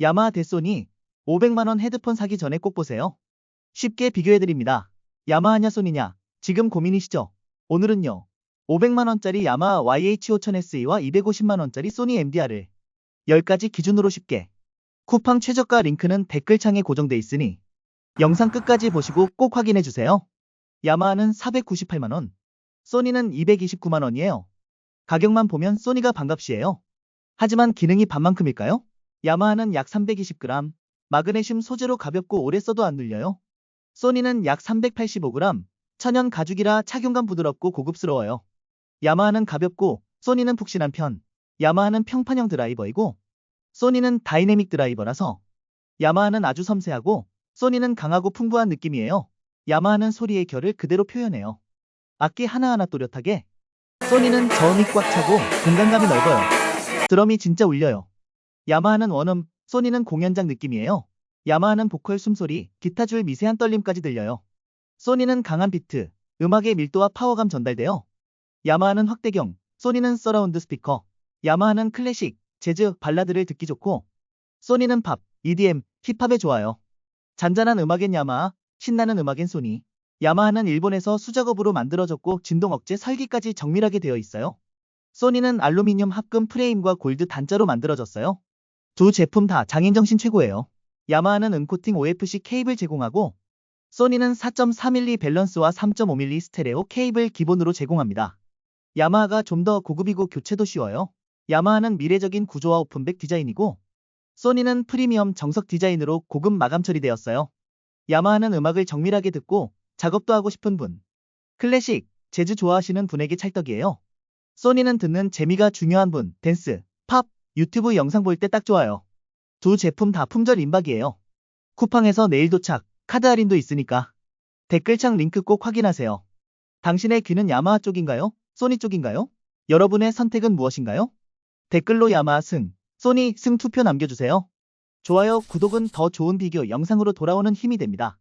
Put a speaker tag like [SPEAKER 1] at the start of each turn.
[SPEAKER 1] 야마하 대소니 500만원 헤드폰 사기 전에 꼭 보세요. 쉽게 비교해드립니다. 야마하냐 소니냐 지금 고민이시죠? 오늘은요. 500만원짜리 야마하 YH5000SE와 250만원짜리 소니 MDR을 10가지 기준으로 쉽게 쿠팡 최저가 링크는 댓글창에 고정돼 있으니 영상 끝까지 보시고 꼭 확인해주세요. 야마하는 498만원, 소니는 229만원이에요. 가격만 보면 소니가 반값이에요. 하지만 기능이 반만큼일까요? 야마하는 약 320g, 마그네슘 소재로 가볍고 오래 써도 안 눌려요. 소니는 약 385g, 천연 가죽이라 착용감 부드럽고 고급스러워요. 야마하는 가볍고 소니는 푹신한 편. 야마하는 평판형 드라이버이고 소니는 다이내믹 드라이버라서 야마하는 아주 섬세하고 소니는 강하고 풍부한 느낌이에요. 야마하는 소리의 결을 그대로 표현해요. 악기 하나하나 또렷하게 소니는 저음이 꽉 차고 공간감이 넓어요. 드럼이 진짜 울려요. 야마하는 원음, 소니는 공연장 느낌이에요. 야마하는 보컬 숨소리, 기타 줄 미세한 떨림까지 들려요. 소니는 강한 비트, 음악의 밀도와 파워감 전달돼요. 야마하는 확대경, 소니는 서라운드 스피커, 야마하는 클래식, 재즈, 발라드를 듣기 좋고, 소니는 팝, EDM, 힙합에 좋아요. 잔잔한 음악엔 야마하, 신나는 음악엔 소니. 야마하는 일본에서 수작업으로 만들어졌고 진동 억제 설계까지 정밀하게 되어 있어요. 소니는 알루미늄 합금 프레임과 골드 단자로 만들어졌어요. 두 제품 다 장인정신 최고예요. 야마하는 은코팅 OFC 케이블 제공하고 소니는 4.4mm 밸런스와 3.5mm 스테레오 케이블 기본으로 제공합니다. 야마하가 좀 더 고급이고 교체도 쉬워요. 야마하는 미래적인 구조와 오픈백 디자인이고 소니는 프리미엄 정석 디자인으로 고급 마감 처리되었어요. 야마하는 음악을 정밀하게 듣고 작업도 하고 싶은 분, 클래식, 재즈 좋아하시는 분에게 찰떡이에요. 소니는 듣는 재미가 중요한 분, 댄스, 팝, 유튜브 영상 볼 때 딱 좋아요. 두 제품 다 품절 임박이에요. 쿠팡에서 내일 도착, 카드 할인도 있으니까 댓글창 링크 꼭 확인하세요. 당신의 귀는 야마하 쪽인가요? 소니 쪽인가요? 여러분의 선택은 무엇인가요? 댓글로 야마하 승, 소니 승 투표 남겨주세요. 좋아요, 구독은 더 좋은 비교 영상으로 돌아오는 힘이 됩니다.